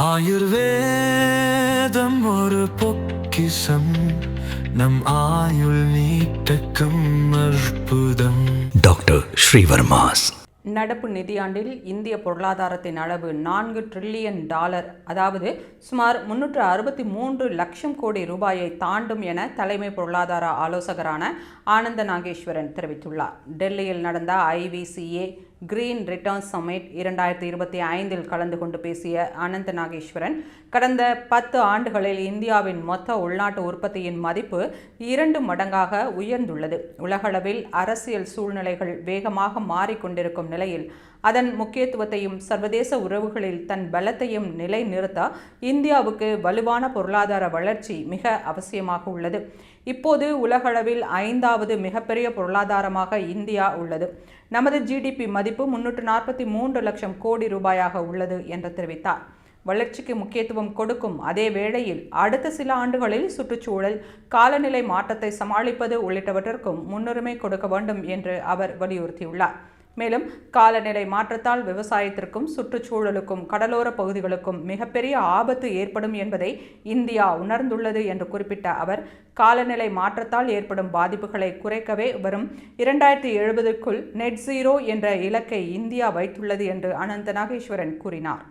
ஆயுர்வேதம் ஒரு பொக்கிசம் நம் ஆயுள் நீட்டக்கும் அற்புதம். டாக்டர் ஸ்ரீவர்மாஸ். நடப்பு நிதியாண்டில் இந்திய பொருளாதாரத்தின் அளவு நான்கு ட்ரில்லியன் டாலர். அதாவது சுமார் முன்னூற்று அறுபத்தி மூன்று லட்சம் கோடி ரூபாயை தாண்டும் என தலைமை பொருளாதார ஆலோசகரான ஆனந்த நாகேஸ்வரன் தெரிவித்துள்ளார். டெல்லியில் நடந்த ஐவிசிஏ கிரீன் ரிட்டர்ன் சமிட் இரண்டாயிரத்தி இருபத்தி ஐந்தில் கலந்து கொண்டு பேசிய அனந்த நாகேஸ்வரன் கடந்த பத்து ஆண்டுகளில் இந்தியாவின் மொத்த உள்நாட்டு உற்பத்தியின் மதிப்பு இரண்டு மடங்காக உயர்ந்துள்ளது. உலகளவில் அரசியல் சூழ்நிலைகள் வேகமாக மாறிக்கொண்டிருக்கும் நிலையில் அதன் முக்கியத்துவத்தையும் சர்வதேச உறவுகளில் தன் பலத்தையும் நிலைநிறுத்த இந்தியாவுக்கு வலுவான பொருளாதார வளர்ச்சி மிக அவசியமாக உள்ளது. இப்போது உலகளவில் ஐந்தாவது மிகப்பெரிய பொருளாதாரமாக இந்தியா உள்ளது. நமது ஜிடிபி மதிப்பு முன்னூற்று நாற்பத்தி மூன்று லட்சம் கோடி ரூபாயாக உள்ளது என்று தெரிவித்தார். வளர்ச்சிக்கு முக்கியத்துவம் கொடுக்கும் அதே வேளையில் அடுத்த சில ஆண்டுகளில் சுற்றுச்சூழல் காலநிலை மாற்றத்தை சமாளிப்பது உள்ளிட்டவற்றிற்கும் முன்னுரிமை கொடுக்க வேண்டும் என்று அவர் வலியுறுத்தியுள்ளார். மேலும் காலநிலை மாற்றத்தால் விவசாயத்திற்கும் சுற்றுச்சூழலுக்கும் கடலோர பகுதிகளுக்கும் மிகப்பெரிய ஆபத்து ஏற்படும் என்பதை இந்தியா உணர்ந்துள்ளது என்று குறிப்பிட்ட அவர் காலநிலை மாற்றத்தால் ஏற்படும் பாதிப்புகளை குறைக்கவே வரும் இரண்டாயிரத்தி எழுபதுக்குள் நெட் ஜீரோ என்ற இலக்கை இந்தியா வைத்துள்ளது என்று அனந்த நாகேஸ்வரன் கூறினார்.